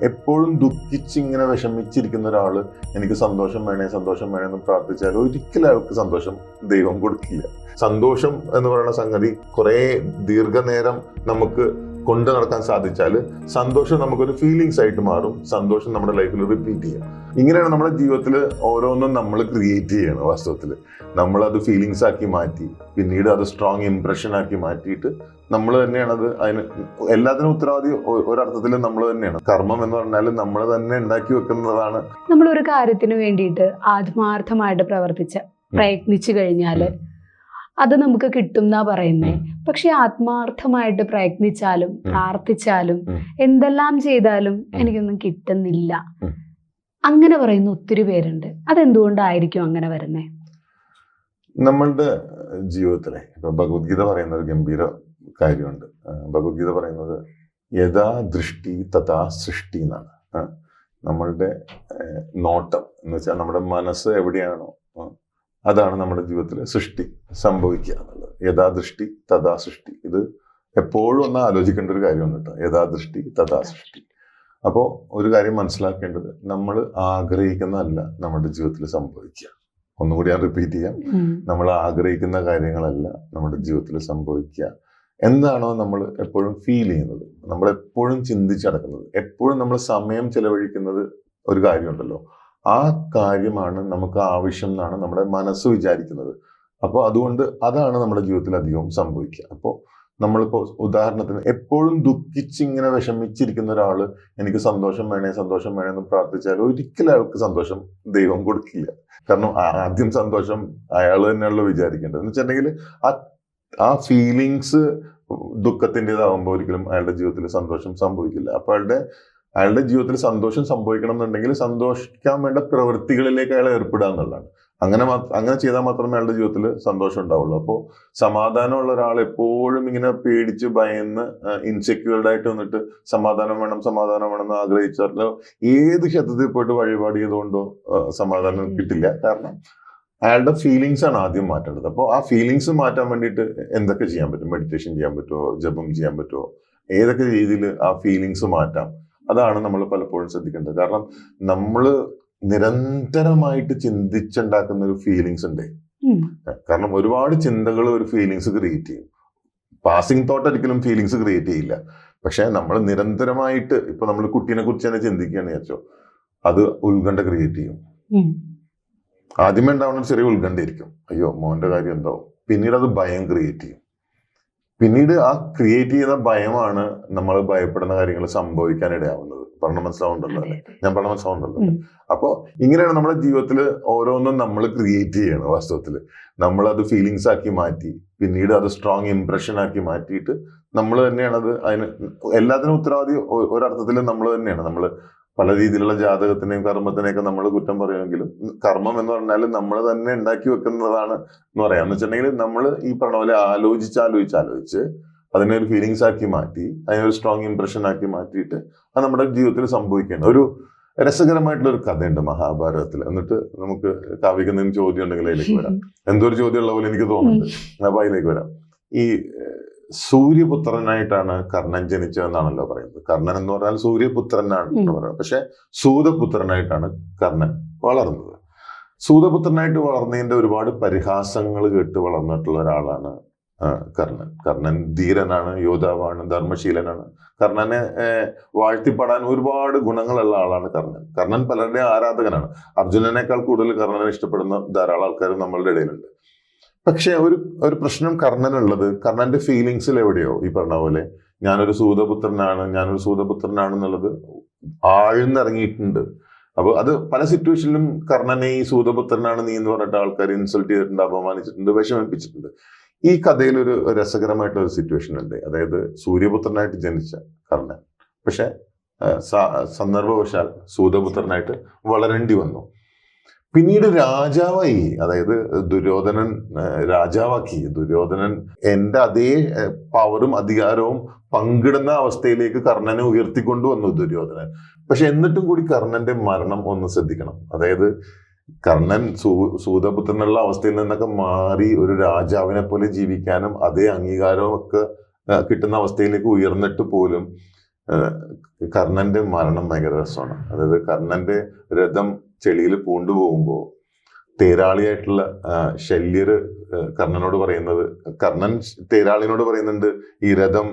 എപ്പോഴും ദുഃഖിച്ച് ഇങ്ങനെ വിഷമിച്ചിരിക്കുന്ന ഒരാൾ എനിക്ക് സന്തോഷം വേണേ സന്തോഷം വേണേ എന്ന് പ്രാർത്ഥിച്ചാൽ ഒരിക്കലും അയാൾക്ക് സന്തോഷം ദൈവം കൊടുക്കില്ല. സന്തോഷം എന്ന് പറയുന്ന സംഗതി കുറേ ദീർഘനേരം നമുക്ക് കൊണ്ടു നടക്കാൻ സാധിച്ചാൽ സന്തോഷം നമുക്കൊരു ഫീലിങ്സ് ആയിട്ട് മാറും. സന്തോഷം നമ്മുടെ ലൈഫിൽ റിപ്പീറ്റ് ചെയ്യാം. ഇങ്ങനെയാണ് നമ്മുടെ ജീവിതത്തിൽ ഓരോന്നും നമ്മൾ ക്രിയേറ്റ് ചെയ്യണം വാസ്തവത്തിൽ. നമ്മളത് ഫീലിങ്സ് ആക്കി മാറ്റി പിന്നീട് അത് സ്ട്രോങ് ഇംപ്രഷൻ ആക്കി മാറ്റിയിട്ട് നമ്മൾ തന്നെയാണ് അത് അതിന് എല്ലാത്തിനും ഉത്തരവാദി ഒരർത്ഥത്തിൽ നമ്മൾ തന്നെയാണ്. കർമ്മം എന്ന് പറഞ്ഞാൽ നമ്മൾ തന്നെ ഉണ്ടാക്കി വെക്കുന്നതാണ്. നമ്മൾ ഒരു കാര്യത്തിന് വേണ്ടിയിട്ട് ആത്മാർത്ഥമായിട്ട് പ്രവർത്തിച്ച പ്രയത്നിച്ചു കഴിഞ്ഞാൽ അത് നമുക്ക് കിട്ടും എന്നാ പറയുന്നേ. ഉം. പക്ഷെ ആത്മാർത്ഥമായിട്ട് പ്രയത്നിച്ചാലും പ്രാർത്ഥിച്ചാലും എന്തെല്ലാം ചെയ്താലും എനിക്കൊന്നും കിട്ടുന്നില്ല. അങ്ങനെ പറയുന്ന ഒത്തിരി പേരുണ്ട്. അതെന്തുകൊണ്ടായിരിക്കും അങ്ങനെ വരുന്നേ? നമ്മളുടെ ജീവിതത്തിലെ ഇപ്പൊ ഭഗവത്ഗീത പറയുന്ന ഒരു ഗംഭീര കാര്യമുണ്ട്. ഭഗവത്ഗീത പറയുന്നത് യഥാ ദൃഷ്ടി തഥാ സൃഷ്ടി എന്നാണ്. നമ്മളുടെ നോട്ടം എന്ന് വെച്ചാൽ നമ്മുടെ മനസ്സ് എവിടെയാണോ അതാണ് നമ്മുടെ ജീവിതത്തിൽ സൃഷ്ടി സംഭവിക്കുക എന്നുള്ളത്. യഥാദൃഷ്ടി തഥാ സൃഷ്ടി ഇത് എപ്പോഴും ഒന്ന് ആലോചിക്കേണ്ട ഒരു കാര്യമാണ് കേട്ടോ. യഥാദൃഷ്ടി തഥാ സൃഷ്ടി അപ്പോൾ ഒരു കാര്യം മനസ്സിലാക്കേണ്ടത്. നമ്മൾ ആഗ്രഹിക്കുന്നതല്ല നമ്മുടെ ജീവിതത്തിൽ സംഭവിക്കുക. ഒന്നുകൂടി ഞാൻ റിപ്പീറ്റ് ചെയ്യാം. നമ്മൾ ആഗ്രഹിക്കുന്ന കാര്യങ്ങളല്ല നമ്മുടെ ജീവിതത്തിൽ സംഭവിക്കുക. എന്താണോ നമ്മൾ എപ്പോഴും ഫീൽ ചെയ്യുന്നത്. നമ്മൾ എപ്പോഴും ചിന്തിച്ചടക്കുന്നത് എപ്പോഴും നമ്മൾ സമയം ചെലവഴിക്കുന്നത് ഒരു കാര്യമുണ്ടല്ലോ. ആ കാര്യമാണ് നമുക്ക് ആവശ്യം എന്നാണ് നമ്മുടെ മനസ്സ് വിചാരിക്കുന്നത്. അപ്പോൾ അതുകൊണ്ട് അതാണ് നമ്മുടെ ജീവിതത്തിൽ അധികവും സംഭവിക്കുക. അപ്പോൾ നമ്മളിപ്പോൾ ഉദാഹരണത്തിന് എപ്പോഴും ദുഃഖിച്ച് ഇങ്ങനെ വിഷമിച്ചിരിക്കുന്ന ഒരാൾ എനിക്ക് സന്തോഷം വേണേ സന്തോഷം വേണേ എന്ന് പ്രാർത്ഥിച്ചാൽ ഒരിക്കലും അയാൾക്ക് സന്തോഷം ദൈവം കൊടുക്കില്ല. കാരണം ആദ്യം സന്തോഷം അയാൾ തന്നെയാണല്ലോ വിചാരിക്കേണ്ടത്. എന്ന് വെച്ചിട്ടുണ്ടെങ്കിൽ ആ ആ ഫീലിങ്സ് ദുഃഖത്തിന്റെതാവുമ്പോൾ ഒരിക്കലും അയാളുടെ ജീവിതത്തിൽ സന്തോഷം സംഭവിക്കില്ല. അപ്പോൾ അയാളുടെ അയാളുടെ ജീവിതത്തിൽ സന്തോഷം സംഭവിക്കണം എന്നുണ്ടെങ്കിൽ സന്തോഷിക്കാൻ വേണ്ട പ്രവൃത്തികളിലേക്ക് അയാൾ ഏർപ്പെടുക എന്നുള്ളതാണ്. അങ്ങനെ അങ്ങനെ ചെയ്താൽ മാത്രമേ അയാളുടെ ജീവിതത്തിൽ സന്തോഷം ഉണ്ടാവുള്ളൂ. അപ്പോൾ സമാധാനമുള്ള ഒരാൾ എപ്പോഴും ഇങ്ങനെ പേടിച്ച് ഭയന്ന് ഇൻസെക്യൂർഡ് ആയിട്ട് വന്നിട്ട് സമാധാനം വേണം സമാധാനം വേണം എന്ന് ആഗ്രഹിച്ചാൽ ഏത് ക്ഷേത്രത്തിൽ പോയിട്ട് വഴിപാട് ചെയ്തുകൊണ്ടോ സമാധാനം കിട്ടില്ല. കാരണം അയാളുടെ ഫീലിങ്സ് ആണ് ആദ്യം മാറ്റേണ്ടത്. അപ്പോൾ ആ ഫീലിങ്സ് മാറ്റാൻ വേണ്ടിയിട്ട് എന്തൊക്കെ ചെയ്യാൻ പറ്റും? മെഡിറ്റേഷൻ ചെയ്യാൻ പറ്റുമോ? ജപം ചെയ്യാൻ പറ്റുമോ? ഏതൊക്കെ രീതിയിൽ ആ ഫീലിങ്സ് മാറ്റാം? അതാണ് നമ്മൾ പലപ്പോഴും ശ്രദ്ധിക്കേണ്ടത്. കാരണം നമ്മൾ നിരന്തരമായിട്ട് ചിന്തിച്ചുണ്ടാക്കുന്ന ഒരു ഫീലിങ്സ് ഉണ്ട്. കാരണം ഒരുപാട് ചിന്തകൾ ഒരു ഫീലിങ്സ് ക്രിയേറ്റ് ചെയ്യും. പാസിംഗ് തോട്ട് ഒരിക്കലും ഫീലിങ്സ് ക്രിയേറ്റ് ചെയ്യില്ല. പക്ഷെ നമ്മൾ നിരന്തരമായിട്ട് ഇപ്പൊ നമ്മൾ കുട്ടീനെ കുറിച്ച് തന്നെ ചിന്തിക്കുകയാണ് വിചാരിച്ചോ അത് ഉത്കണ്ഠ ക്രിയേറ്റ് ചെയ്യും. ആദ്യമേ ഉണ്ടാവുന്ന ചെറിയ ഉത്കണ്ഠ ഇരിക്കും അയ്യോ മോന്റെ കാര്യം എന്തോ പിന്നീട് അത് ഭയം ക്രിയേറ്റ് ചെയ്യും. പിന്നീട് ആ ക്രിയേറ്റ് ചെയ്യുന്ന ഭയമാണ് നമ്മൾ ഭയപ്പെടുന്ന കാര്യങ്ങൾ സംഭവിക്കാൻ ഇടയാവുന്നത്. പറഞ്ഞ മനസ്സിലാവുന്നുണ്ടല്ലോ അല്ലെ? ഞാൻ പറഞ്ഞ മനസ്സിലാവുന്നുണ്ടല്ലോ അല്ലെ? അപ്പോ ഇങ്ങനെയാണ് നമ്മുടെ ജീവിതത്തിൽ ഓരോന്നും നമ്മൾ ക്രിയേറ്റ് ചെയ്യണം വാസ്തവത്തിൽ നമ്മൾ അത് ഫീലിങ്സ് ആക്കി മാറ്റി പിന്നീട് അത് സ്ട്രോങ് ഇംപ്രഷൻ ആക്കി മാറ്റിയിട്ട് നമ്മൾ തന്നെയാണ് അത് അതിന് എല്ലാത്തിനും ഉത്തരവാദി ഒരർത്ഥത്തിൽ നമ്മൾ തന്നെയാണ്. നമ്മൾ പല രീതിയിലുള്ള ജാതകത്തിനെയും കർമ്മത്തിനെയൊക്കെ നമ്മൾ കുറ്റം പറയുമെങ്കിലും കർമ്മം എന്ന് പറഞ്ഞാൽ നമ്മൾ തന്നെ ഉണ്ടാക്കി വെക്കുന്നതാണ് എന്ന് പറയാം. എന്ന് വെച്ചിട്ടുണ്ടെങ്കിൽ നമ്മൾ ഈ പറഞ്ഞ പോലെ ആലോചിച്ച് ആലോചിച്ച് ആലോചിച്ച് അതിനെ ഒരു ഫീലിങ്സ് ആക്കി മാറ്റി അതിനെ ഒരു സ്ട്രോങ് ഇംപ്രഷൻ ആക്കി മാറ്റിയിട്ട് അത് നമ്മുടെ ജീവിതത്തിൽ സംഭവിക്കേണ്ട ഒരു രസകരമായിട്ടുള്ള ഒരു കഥയുണ്ട് മഹാഭാരതത്തിൽ. എന്നിട്ട് നമുക്ക് കാവ്യക്ക് എന്തെങ്കിലും ചോദ്യം ഉണ്ടെങ്കിൽ അതിലേക്ക് വരാം. എന്തോ ഒരു ചോദ്യം ഉള്ള പോലെ എനിക്ക് തോന്നുന്നുണ്ട്. അപ്പൊ അതിലേക്ക് വരാം. ഈ സൂര്യപുത്രനായിട്ടാണ് കർണൻ ജനിച്ചതെന്നാണല്ലോ പറയുന്നത്. കർണൻ എന്ന് പറഞ്ഞാൽ സൂര്യപുത്രനാണ്. പറയുന്നത്. പക്ഷെ സൂതപുത്രനായിട്ടാണ് കർണൻ വളർന്നത്. സൂതപുത്രനായിട്ട് വളർന്നതിന്റെ ഒരുപാട് പരിഹാസങ്ങൾ കേട്ട് വളർന്നിട്ടുള്ള ഒരാളാണ് കർണൻ. കർണൻ ധീരനാണ് യോദ്ധാവാണ് ധർമ്മശീലനാണ്. കർണനെ വാഴ്ത്തിപ്പെടാൻ വാഴ്ത്തിപ്പാടാൻ ഒരുപാട് ഗുണങ്ങളുള്ള ആളാണ് കർണൻ. കർണൻ പലരുടെയും ആരാധകനാണ്. അർജുനനേക്കാൾ കൂടുതൽ കർണനെ ഇഷ്ടപ്പെടുന്ന ധാരാളം ആൾക്കാർ നമ്മളുടെ ഇടയിലുണ്ട്. പക്ഷെ ഒരു ഒരു പ്രശ്നം കർണനുള്ളത് കർണന്റെ ഫീലിങ്സിൽ എവിടെയോ ഈ പറഞ്ഞ പോലെ. ഞാനൊരു സൂതപുത്രനാണ് ഞാനൊരു സൂതപുത്രനാണെന്നുള്ളത് ആഴ്ന്നിറങ്ങിയിട്ടുണ്ട്. അപ്പൊ അത് പല സിറ്റുവേഷനിലും കർണനെ ഈ സൂതപുത്രനാണ് നീ എന്ന് പറഞ്ഞിട്ട് ആൾക്കാർ ഇൻസൾട്ട് ചെയ്തിട്ടുണ്ട് അപമാനിച്ചിട്ടുണ്ട് വിഷമിപ്പിച്ചിട്ടുണ്ട്. ഈ കഥയിൽ ഒരു രസകരമായിട്ടുള്ള ഒരു സിറ്റുവേഷൻ ഉണ്ട്. അതായത് സൂര്യപുത്രനായിട്ട് ജനിച്ച കർണൻ. പക്ഷെ സന്ദർഭവശാൽ സൂതപുത്രനായിട്ട് വളരേണ്ടി വന്നു. പിന്നീട് രാജാവായി അതായത് ദുര്യോധനൻ രാജാവാക്കി. ദുര്യോധനൻ എന്റെ അതേ പവറും അധികാരവും പങ്കിടുന്ന അവസ്ഥയിലേക്ക് കർണനെ ഉയർത്തിക്കൊണ്ടുവന്നു ദുര്യോധനൻ. പക്ഷെ എന്നിട്ടും കൂടി കർണന്റെ മരണം ഒന്ന് ശ്രദ്ധിക്കണം. അതായത് കർണൻ സൂ സൂതപുത്രനുള്ള അവസ്ഥയിൽ നിന്നൊക്കെ മാറി ഒരു രാജാവിനെ പോലെ ജീവിക്കാനും അതേ അംഗീകാരവും ഒക്കെ കിട്ടുന്ന അവസ്ഥയിലേക്ക് ഉയർന്നിട്ട് പോലും കർണന്റെ മരണം ഭയങ്കര രസമാണ്. അതായത് കർണന്റെ രഥം ചെളിയിൽ പൂണ്ടു പോകുമ്പോൾ തേരാളിയായിട്ടുള്ള ശല്യർ കർണനോട് പറയുന്നത് കർണൻ തേരാളിനോട് പറയുന്നുണ്ട് ഈ രഥം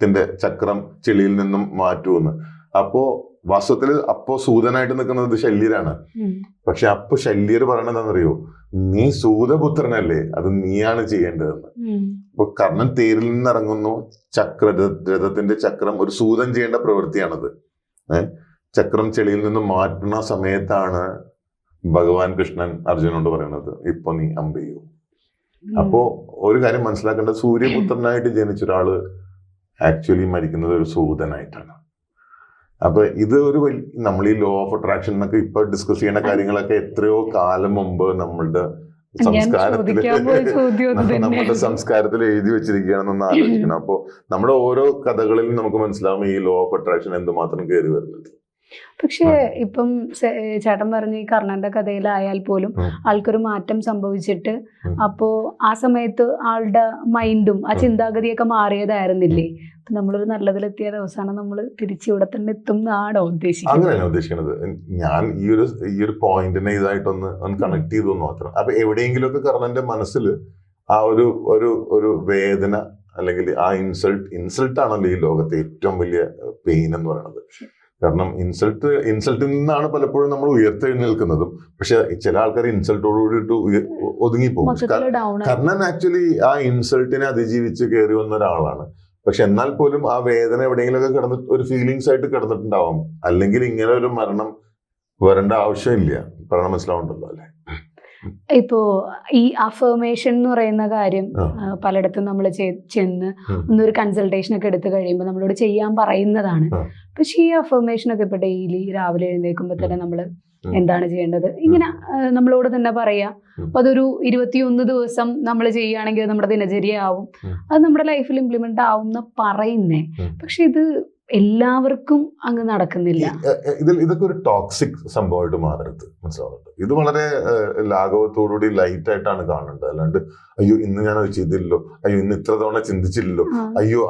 ത്തിന്റെ ചക്രം ചെളിയിൽ നിന്നും മാറ്റുമെന്ന്. അപ്പോ വാസ്തവത്തിൽ അപ്പോ സൂതനായിട്ട് നിൽക്കുന്നത് ശല്യരാണ്. പക്ഷെ അപ്പൊ ശല്യർ പറയണത് എന്താണെന്നറിയോ? നീ സൂതപുത്രനല്ലേ അത് നീയാണ് ചെയ്യേണ്ടതെന്ന്. അപ്പൊ കർണൻ തേരിൽ നിന്ന് ഇറങ്ങുന്നു ചക്ര രഥത്തിന്റെ ചക്രം ഒരു സൂതൻ ചെയ്യേണ്ട പ്രവൃത്തിയാണത്. ഏഹ് ചക്രം ചെളിയിൽ നിന്ന് മാറ്റുന്ന സമയത്താണ് ഭഗവാൻ കൃഷ്ണൻ അർജുനോട് പറയുന്നത് ഇപ്പൊ നീ അമ്പെയ്യൂ അപ്പോ ഒരു കാര്യം മനസ്സിലാക്കേണ്ട സൂര്യപുത്രനായിട്ട് ജനിച്ച ഒരാൾ ആക്ച്വലി മരിക്കുന്നത് ഒരു സൂതനായിട്ടാണ്. അപ്പൊ ഇത് ഒരു വലിയ നമ്മൾ ഈ ലോ ഓഫ് അട്രാക്ഷൻ എന്നൊക്കെ ഇപ്പൊ ഡിസ്കസ് ചെയ്യുന്ന കാര്യങ്ങളൊക്കെ എത്രയോ കാലം മുമ്പ് നമ്മളുടെ സംസ്കാരത്തിൽ നമ്മുടെ. സംസ്കാരത്തിൽ എഴുതി വെച്ചിരിക്കുകയാണെന്നൊന്ന് ആലോചിക്കണം. അപ്പോ നമ്മുടെ ഓരോ കഥകളിലും നമുക്ക് മനസ്സിലാവും ഈ ലോ ഓഫ് അട്രാക്ഷൻ എന്തുമാത്രം കയറി വരുന്നുണ്ട്. പക്ഷേ ഇപ്പം ചേട്ടൻ പറഞ്ഞ ഈ കർണന്റെ കഥയിലായാൽ പോലും ആൾക്കൊരു മാറ്റം സംഭവിച്ചിട്ട്. അപ്പോ ആ സമയത്ത് ആളുടെ മൈൻഡും ആ ചിന്താഗതിയൊക്കെ മാറിയതായിരുന്നില്ലേ? നമ്മളൊരു നല്ലതിലെത്തിയ ദിവസമാണ് നമ്മൾ തിരിച്ച് ഇവിടെ തന്നെ എത്തും എന്നാണോ ഉദ്ദേശിക്കുന്നത്. അങ്ങനെയല്ല ഉദ്ദേശിക്കുന്നത് ഞാൻ ഈ ഒരു ഈ ഒരു പോയിന്റിനെ ഇതായിട്ടൊന്ന് ഒന്ന് കണക്ട് ചെയ്തു മാത്രം. അപ്പൊ എവിടെയെങ്കിലുമൊക്കെ കർണന്റെ മനസ്സിൽ ആ ഒരു ഒരു ഒരു വേദന അല്ലെങ്കിൽ ആ ഇൻസൾട്ട് ഇൻസൾട്ട് ആണല്ലോ ഈ ലോകത്തെ ഏറ്റവും വലിയ പെയിൻ എന്ന് പറയുന്നത്. കാരണം ഇൻസൾട്ട് ഇൻസൾട്ടിൽ നിന്നാണ് പലപ്പോഴും നമ്മൾ ഉയർത്തെഴുന്നേൽക്കുന്നതും. പക്ഷെ ചില ആൾക്കാർ ഇൻസൾട്ടോടുകൂടിയിട്ട് ഒതുങ്ങിപ്പോകും. കർണൻ ആക്ച്വലി ആ ഇൻസൾട്ടിനെ അതിജീവിച്ച് കയറി വന്ന ഒരാളാണ്. പക്ഷെ എന്നാൽ പോലും ആ വേദന എവിടെയെങ്കിലുമൊക്കെ കിടന്നിട്ട് ഒരു ഫീലിങ്സ് ആയിട്ട് കിടന്നിട്ടുണ്ടാവും. അല്ലെങ്കിൽ ഇങ്ങനെ ഒരു മരണം വരേണ്ട ആവശ്യമില്ല. പറയണ മനസ്സിലാവുണ്ടല്ലോ അല്ലെ? ഇപ്പോ ഈ അഫർമേഷൻ എന്ന് പറയുന്ന കാര്യം പലയിടത്തും നമ്മൾ ചെന്ന്. ഒന്നൊരു കൺസൾട്ടേഷൻ ഒക്കെ എടുത്തു കഴിയുമ്പോൾ നമ്മളോട് ചെയ്യാൻ പറയുന്നതാണ്. പക്ഷേ ഈ അഫർമേഷൻ ഒക്കെ ഇപ്പൊ ഡെയിലി രാവിലെ എഴുന്നേൽക്കുമ്പോൾ തന്നെ നമ്മൾ എന്താണ് ചെയ്യേണ്ടത്? ഇങ്ങനെ നമ്മളോട് തന്നെ പറയാ. അപ്പൊ അതൊരു ഇരുപത്തിയൊന്ന് ദിവസം നമ്മൾ ചെയ്യുകയാണെങ്കിൽ നമ്മുടെ ദിനചര്യ ആവും അത് നമ്മുടെ ലൈഫിൽ ഇംപ്ലിമെന്റ് ആവും എന്ന് പറയുന്നേ. പക്ഷെ ഇത് എല്ലാവർക്കും അങ്ങ് നടക്കുന്നില്ല. ഇതിൽ ഇതൊക്കെ ഒരു ടോക്സിക് സംഭവമായിട്ട് മാറരുത്. മനസ്സിലാവുന്നുണ്ട്? ഇത് വളരെ ലാഘവത്തോടുകൂടി ലൈറ്റ് ആയിട്ടാണ് കാണുന്നത് അല്ലാണ്ട് അയ്യോ ഇന്ന് ഞാൻ അത് ചെയ്തില്ലല്ലോ. അയ്യോ ഇന്ന് ഇത്ര തവണ ചിന്തിച്ചില്ലല്ലോ. അയ്യോ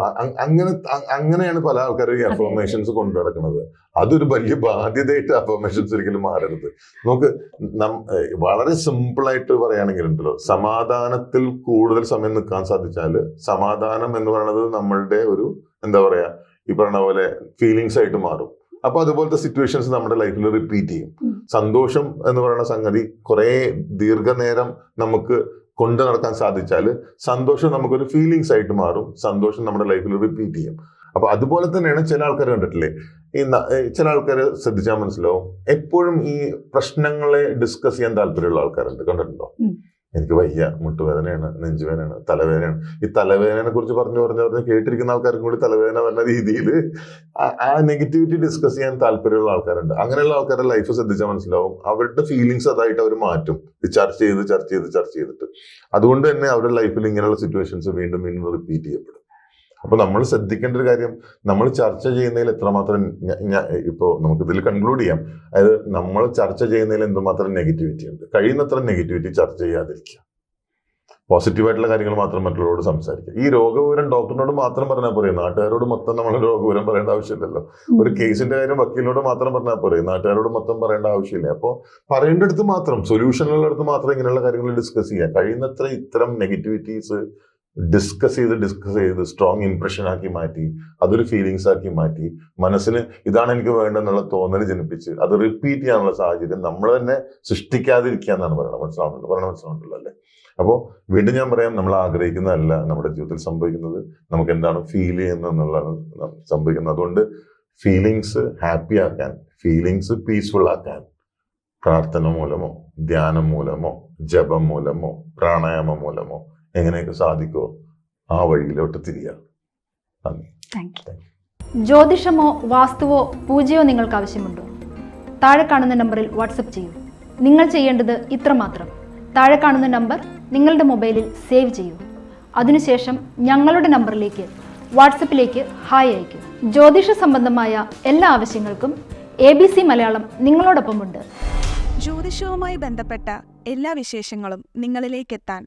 അങ്ങനെ അങ്ങനെയാണ് പല ആൾക്കാരും ഈ. അഫർമേഷൻസ് കൊണ്ടു നടക്കുന്നത്. അതൊരു വലിയ ബാധ്യതയായിട്ട് അഫർമേഷൻസ് ഒരിക്കലും മാറരുത്. നമുക്ക് വളരെ സിമ്പിൾ ആയിട്ട് പറയുകയാണെങ്കിൽ ഉണ്ടല്ലോ സമാധാനത്തിൽ കൂടുതൽ സമയം നിൽക്കാൻ സാധിച്ചാൽ സമാധാനം എന്ന് പറയുന്നത് നമ്മളുടെ ഒരു എന്താ പറയാ ഈ പറഞ്ഞ പോലെ ഫീലിങ്സ് ആയിട്ട് മാറും. അപ്പൊ അതുപോലത്തെ സിറ്റുവേഷൻസ് നമ്മുടെ ലൈഫിൽ റിപ്പീറ്റ് ചെയ്യും. സന്തോഷം എന്ന് പറയുന്ന സംഗതി കുറെ ദീർഘനേരം നമുക്ക് കൊണ്ടു നടക്കാൻ സാധിച്ചാൽ സന്തോഷം നമുക്കൊരു ഫീലിങ്സ് ആയിട്ട് മാറും. സന്തോഷം നമ്മുടെ ലൈഫിൽ റിപ്പീറ്റ് ചെയ്യും. അപ്പൊ അതുപോലെ തന്നെയാണ് ചില ആൾക്കാർ കണ്ടിട്ടില്ലേ? ഈ ചില ആൾക്കാർ ശ്രദ്ധിച്ചാൽ മനസ്സിലാവും. എപ്പോഴും ഈ പ്രശ്നങ്ങളെ ഡിസ്കസ് ചെയ്യാൻ താല്പര്യമുള്ള ആൾക്കാരുണ്ട്. കണ്ടിട്ടുണ്ടോ. എനിക്ക് വയ്യ. മുട്ടുവേദനയാണ് നെഞ്ചുവേദനയാണ് തലവേദനയാണ്. ഈ തലവേദനയെ കുറിച്ച് പറഞ്ഞു പറഞ്ഞു പറഞ്ഞ് കേട്ടിരിക്കുന്ന ആൾക്കാർക്കും കൂടി തലവേദന വരുന്ന രീതിയിൽ ആ നെഗറ്റിവിറ്റി ഡിസ്കസ് ചെയ്യാൻ താല്പര്യമുള്ള ആൾക്കാരുണ്ട്. അങ്ങനെയുള്ള ആൾക്കാരുടെ ലൈഫ് ശ്രദ്ധിച്ചാൽ മനസ്സിലാവും. അവരുടെ ഫീലിങ്സ് അതായിട്ട് അവർ മാറ്റും. ചർച്ച ചെയ്ത് ചർച്ച ചെയ്ത് ചർച്ച ചെയ്തിട്ട്. അതുകൊണ്ട് തന്നെ അവരുടെ ലൈഫിൽ ഇങ്ങനെയുള്ള സിറ്റുവേഷൻസ് വീണ്ടും വീണ്ടും റിപ്പീറ്റ് ചെയ്യപ്പെടും. അപ്പൊ നമ്മൾ ശ്രദ്ധിക്കേണ്ട ഒരു കാര്യം നമ്മൾ ചർച്ച ചെയ്യുന്നതിൽ എത്രമാത്രം ഞ- നമുക്ക് ഇതിൽ കൺക്ലൂഡ് ചെയ്യാം. അതായത് നമ്മൾ ചർച്ച ചെയ്യുന്നതിൽ എന്തുമാത്രം നെഗറ്റിവിറ്റി ഉണ്ട്? കഴിയുന്നത്ര നെഗറ്റിവിറ്റി ചർച്ച ചെയ്യാതിരിക്കുക. പോസിറ്റീവായിട്ടുള്ള കാര്യങ്ങൾ മാത്രം മറ്റുള്ളവരോട് സംസാരിക്കുക. ഈ രോഗവിവരം ഡോക്ടറിനോട് മാത്രം പറഞ്ഞാൽ പോരെ നാട്ടുകാരോട് മൊത്തം നമ്മൾ രോഗവിവരം പറയേണ്ട ആവശ്യമില്ലല്ലോ. ഒരു കേസിന്റെ കാര്യം വക്കീലിനോട് മാത്രം പറഞ്ഞാൽ പോരെ നാട്ടുകാരോട് മൊത്തം പറയേണ്ട ആവശ്യമില്ല. അപ്പോൾ പറയേണ്ടടുത്ത് മാത്രം സൊല്യൂഷനുള്ള അടുത്ത് മാത്രം ഇങ്ങനെയുള്ള കാര്യങ്ങൾ ഡിസ്കസ് ചെയ്യുക. കഴിയുന്നത്ര ഇത്തരം നെഗറ്റിവിറ്റീസ് ഡിസ്കസ് ചെയ്ത് ഡിസ്കസ് ചെയ്ത് സ്ട്രോങ് ഇംപ്രഷൻ ആക്കി മാറ്റി അതൊരു ഫീലിങ്സ് ആക്കി മാറ്റി മനസ്സിന് ഇതാണ് എനിക്ക് വേണ്ടെന്നുള്ള തോന്നൽ ജനിപ്പിച്ച് അത് റിപ്പീറ്റ് ചെയ്യാനുള്ള സാഹചര്യം നമ്മൾ തന്നെ സൃഷ്ടിക്കാതിരിക്കുക എന്നാണ് പറയുന്നത് മനസ്സിലാവുന്നുണ്ട്? പറയണ മനസ്സിലാവുന്നുണ്ടല്ലോ അല്ലേ? അപ്പോൾ വീണ്ടും ഞാൻ പറയാം നമ്മൾ ആഗ്രഹിക്കുന്നതല്ല നമ്മുടെ ജീവിതത്തിൽ സംഭവിക്കുന്നത്. നമുക്ക് എന്താണ് ഫീൽ ചെയ്യുന്നത് എന്നുള്ളതാണ് സംഭവിക്കുന്നത്. അതുകൊണ്ട് ഫീലിങ്സ് ഹാപ്പി ആക്കാൻ ഫീലിങ്സ് പീസ്ഫുൾ ആക്കാൻ പ്രാർത്ഥന മൂലമോ ധ്യാനം മൂലമോ ജപം മൂലമോ പ്രാണായാമം മൂലമോ എങ്ങനെയൊക്കെ സാധിക്കുമോ ആ വഴിയിലോട്ട് തിരിയുക നന്ദി. താങ്ക് യു ജ്യോതിഷമോ വാസ്തുവോ പൂജയോ നിങ്ങൾക്ക് ആവശ്യമുണ്ടോ? താഴെ കാണുന്ന നമ്പറിൽ വാട്സപ്പ് ചെയ്യൂ. നിങ്ങൾ ചെയ്യേണ്ടത് ഇത്രമാത്രം താഴെ കാണുന്ന നമ്പർ നിങ്ങളുടെ മൊബൈലിൽ സേവ് ചെയ്യൂ. അതിനുശേഷം ഞങ്ങളുടെ നമ്പറിലേക്ക് വാട്സപ്പിലേക്ക് ഹായ് അയയ്ക്കൂ. ജ്യോതിഷ സംബന്ധമായ എല്ലാ ആവശ്യങ്ങൾക്കും എ ബി സി മലയാളം നിങ്ങളോടൊപ്പമുണ്ട്. ജ്യോതിഷവുമായി ബന്ധപ്പെട്ട എല്ലാ വിശേഷങ്ങളും നിങ്ങളിലേക്കെത്താൻ